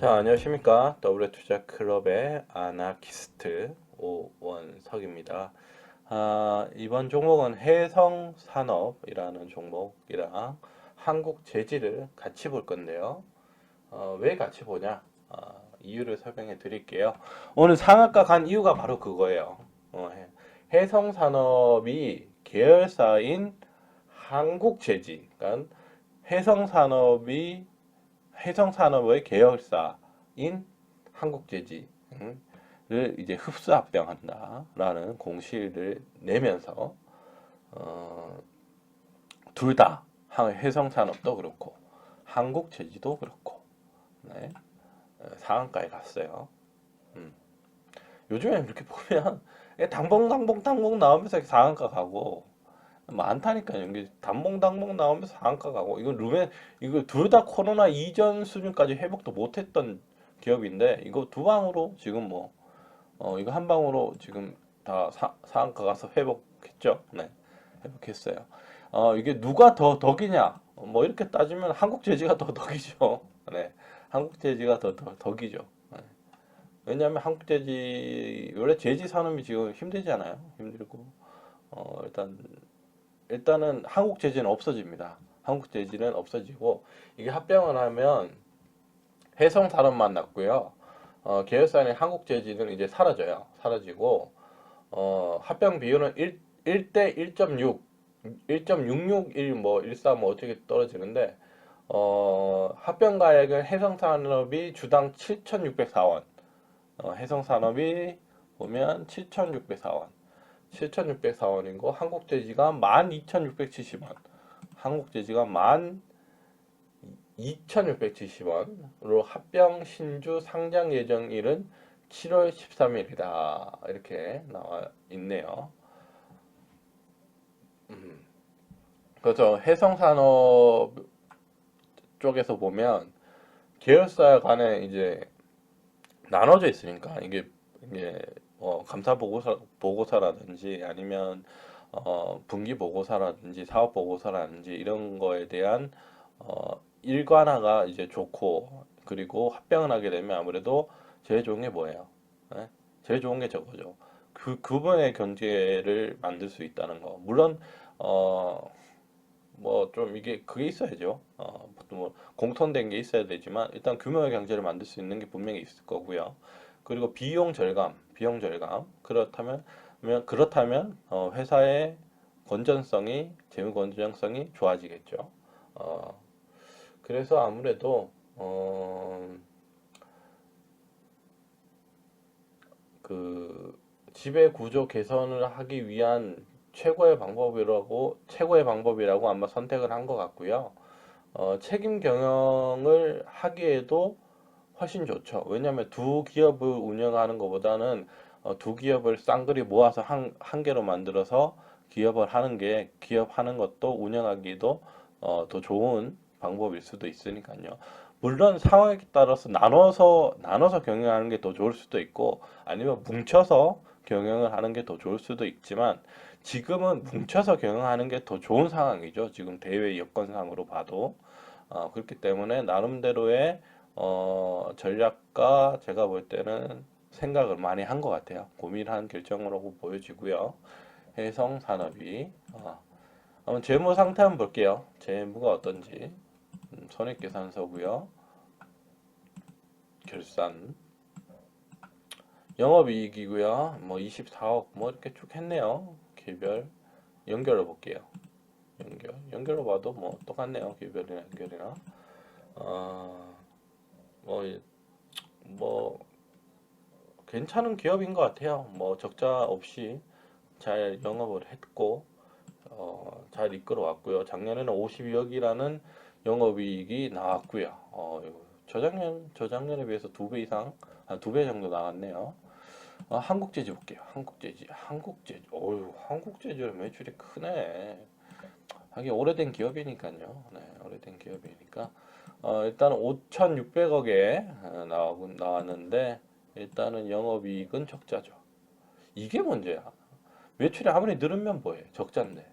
자, 안녕하십니까. W투자클럽의 아나키스트 오원석입니다. 아, 이번 종목은 해성산업이라는 종목이랑 한국 재질을 같이 볼 건데요. 어, 왜 같이 보냐? 아, 이유를 설명해 드릴게요. 오늘 상한가 간 이유가 바로 그거예요. 어, 해- 해성산업이 계열사인 한국재지, 그러니까 해성산업이 해성산업의 계열사인 한국재지를 이제 흡수 합병한다라는 공시를 내면서 어, 둘 다 해성산업도 그렇고 한국재지도 그렇고 네, 어, 상한가에 갔어요. 음. 요즘에 이렇게 보면 당봉 당봉 당봉 나오면서 상한가 가고 많다니까요. 이게 단봉당봉 나오면서 상한가 가고 이거 루멘 이거 둘 다 코로나 이전 수준까지 회복도 못했던 기업인데 이거 두 방으로 지금 뭐 어, 이거 한 방으로 지금 다 사, 상한가 가서 회복했죠. 네, 회복했어요. 어, 이게 누가 더 덕이냐? 어, 뭐 이렇게 따지면 한국제지가 더 덕이죠. 네, 한국제지가 더, 더 덕이죠. 네. 왜냐하면 한국제지 원래 제지 산업이 지금 힘들잖아요. 힘들고 어, 일단 일단은 한국 재지는 없어집니다. 한국 재지는 없어지고 이게 합병을 하면 해성 산업만 남고요. 어, 계열사인 한국 재지는 이제 사라져요. 사라지고 어, 합병 비율은 1, 1대 1.6, 1.661 뭐 14, 뭐 어떻게 떨어지는데 어, 합병 가액은 해성 산업이 주당 7,604원. 어, 해성 산업이 보면 7,604원. 7,604원이고 한국 돼지가 12,670원. 한국 돼지가 12,670원으로 합병 신주 상장 예정일은 7월 13일이다. 이렇게 나와 있네요. 음. 그래서 해성산업 쪽에서 보면 계열사 간에 이제 나눠져 있으니까 이게 이게 어, 감사 보고서 보고서라든지 아니면 어, 분기 보고서라든지 사업 보고서라든지 이런 거에 대한 어, 일관화가 이제 좋고 그리고 합병을 하게 되면 아무래도 제일 좋은 게 뭐예요? 예? 제일 좋은 게 저거죠. 그 그분의 경제를 만들 수 있다는 거. 물론 어, 뭐 좀 이게 그게 있어야죠. 어, 뭐 공통된 게 있어야 되지만 일단 규모의 경제를 만들 수 있는 게 분명히 있을 거고요. 그리고 비용 절감, 비용 절감. 그렇다면 면- 그렇다면 어, 회사의 건전성이 재무 건전성이 좋아지겠죠. 어, 그래서 아무래도 어, 그 지배 구조 개선을 하기 위한 최고의 방법이라고 최고의 방법이라고 아마 선택을 한 것 같고요. 어, 책임 경영을 하기에도 훨씬 좋죠. 왜냐하면 두 기업을 운영하는 것보다는 어, 두 기업을 쌍그리 모아서 한, 한 개로 만들어서 기업을 하는 게 기업 하는 것도 운영하기도 어, 더 좋은 방법일 수도 있으니까요. 물론 상황에 따라서 나눠서 나눠서 경영하는 게 더 좋을 수도 있고 아니면 뭉쳐서 경영을 하는 게 더 좋을 수도 있지만 지금은 뭉쳐서 경영하는 게 더 좋은 상황이죠. 지금 대외 여건상으로 봐도 어, 그렇기 때문에 나름대로의 어, 전략과 제가 볼 때는 생각을 많이 한 것 같아요. 고민한 결정으로 보여지고요. 해성 산업이 어, 한번 재무 상태 한번 볼게요. 재무가 어떤지 음, 손익계산서고요. 결산 영업이익이고요. 뭐 24억 뭐 이렇게 쭉 했네요. 개별 연결로 볼게요. 연결 연결로 봐도 뭐 똑같네요. 개별이나 연결이나 어 뭐 뭐 괜찮은 기업인 것 같아요. 뭐 적자 없이 잘 영업을 했고 어, 잘 이끌어 왔고요. 작년에는 52억이라는 영업이익이 나왔고요. 어, 저작년 저작년에 비해서 두 배 이상 한두배 정도 나왔네요. 어, 한국제지 볼게요. 한국제지, 한국제지. 어유, 한국제지는 매출이 크네. 하긴 오래된 기업이니까요. 네, 오래된 기업이니까. 어, 일단 5,600억에 나와 나왔는데 일단은 영업이익은 적자죠. 이게 문제야. 매출이 아무리 늘으면 뭐해? 적자인데.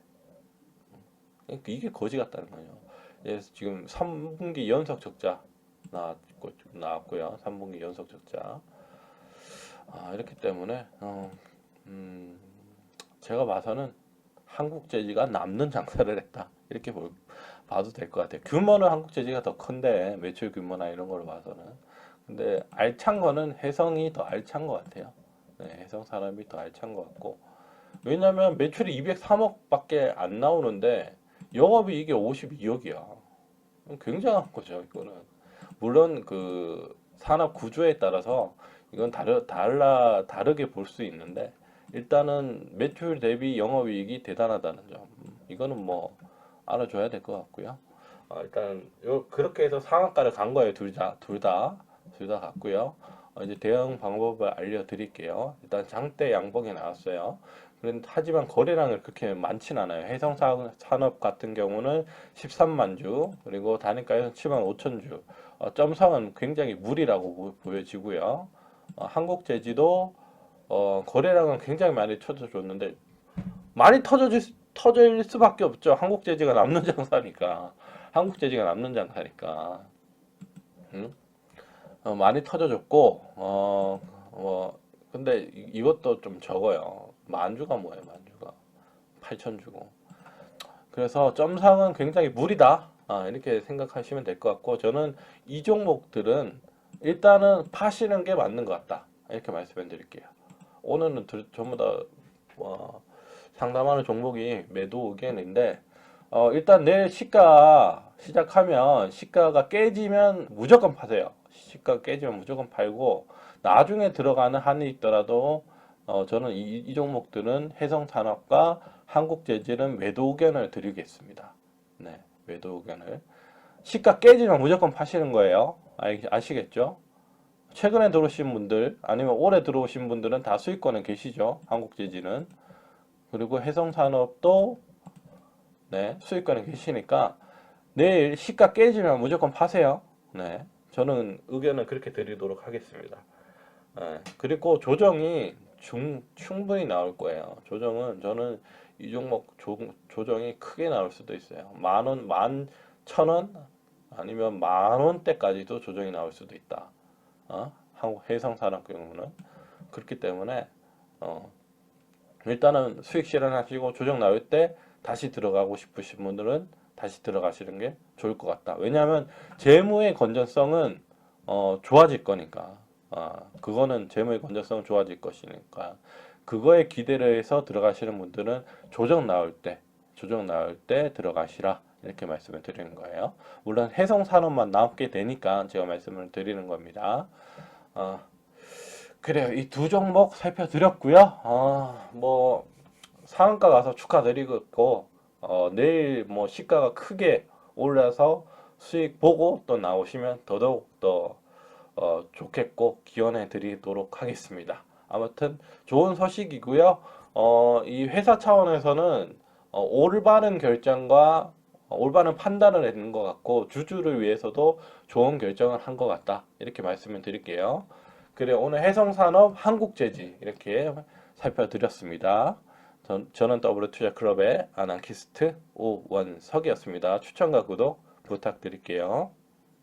그러니까 이게 거지 같다는 거예요. 그래서 지금 3분기 연속 적자 나왔고 나왔고요. 3분기 연속 적자. 아, 이렇기 때문에 어, 음, 제가 봐서는 한국 재지가 남는 장사를 했다 이렇게 볼, 봐도 될 것 같아요. 규모는 한국 재지가 더 큰데 매출 규모나 이런 걸로 봐서는 근데 알찬 거는 해성이 더 알찬 것 같아요. 네, 해성 사람이 더 알찬 것 같고 왜냐하면 매출이 203억밖에 안 나오는데 영업이익이 52억이야. 굉장한 거죠 이거는. 물론 그 산업 구조에 따라서 이건 다르, 달라 다르게 볼 수 있는데 일단은 매출 대비 영업이익이 대단하다는 점 이거는 뭐 알아줘야 될 것 같고요. 어, 일단 요 그렇게 해서 상한가를 간 거예요 둘다둘다둘다 갔고요. 어, 이제 대응 방법을 알려드릴게요. 일단 장대 양봉이 나왔어요. 그런데 하지만 거래량이 그렇게 많진 않아요. 해성 사- 산업 같은 경우는 13만 주 그리고 단위가에서 7만 5천 주. 어, 점상은 굉장히 무리라고 보- 보여지고요. 어, 한국 제지도 어, 거래량은 굉장히 많이 터져줬는데 많이 터져질 수- 터질 수밖에 없죠. 한국 제지가 남는 장사니까. 한국 제지가 남는 장사니까. 음? 어, 많이 터져줬고 어, 뭐 근데 이- 이것도 좀 적어요. 만주가 뭐예요, 만주가 8천 주고. 그래서 점상은 굉장히 무리다. 아, 이렇게 생각하시면 될 것 같고 저는 이 종목들은 일단은 파시는 게 맞는 것 같다. 이렇게 말씀을 드릴게요. 오늘은 들- 전부 다 어, 상담하는 종목이 매도 의견인데 어, 일단 내일 시가 시작하면 시가가 깨지면 무조건 파세요. 시가 깨지면 무조건 팔고 나중에 들어가는 한이 있더라도 어, 저는 이, 이 종목들은 해성산업과 한국재질은 매도 의견을 드리겠습니다. 네, 매도 의견을 시가 깨지면 무조건 파시는 거예요. 아, 아시겠죠? 최근에 들어오신 분들 아니면 올해 들어오신 분들은 다 수익권에 계시죠. 한국재질은 그리고 해성산업도 네, 수익권에 계시니까 내일 시가 깨지면 무조건 파세요. 네, 저는 의견을 그렇게 드리도록 하겠습니다. 네, 그리고 조정이 중, 충분히 나올 거예요. 조정은 저는 이 종목 조, 조정이 크게 나올 수도 있어요. 만 원, 만 천 원 아니면 만 원대까지도 조정이 나올 수도 있다. 어? 한국 해상산업 경우는 그렇기 때문에 어, 일단은 수익 실현하시고 조정 나올 때 다시 들어가고 싶으신 분들은 다시 들어가시는 게 좋을 것 같다. 왜냐하면 재무의 건전성은 어, 좋아질 거니까. 아, 그거는 재무의 건전성은 좋아질 것이니까. 그거에 기대를 해서 들어가시는 분들은 조정 나올 때, 조정 나올 때 들어가시라. 이렇게 말씀을 드리는 거예요. 물론 해성 산업만 남게 되니까 제가 말씀을 드리는 겁니다. 어, 그래요. 이 두 종목 살펴드렸고요. 어, 뭐 상한가 가서 축하드리고 어, 내일 뭐 시가가 크게 올라서 수익 보고 또 나오시면 더더욱 더 어, 좋겠고 기원해 드리도록 하겠습니다. 아무튼 좋은 소식이고요. 어, 이 회사 차원에서는 어, 올바른 결정과 어, 올바른 판단을 했는 것 같고 주주를 위해서도 좋은 결정을 한 것 같다. 이렇게 말씀을 드릴게요. 그래 오늘 해성산업 한국재지 이렇게 살펴드렸습니다. 전, 저는 더블투자클럽의 아나키스트 오원석이었습니다. 추천과 구독 부탁드릴게요.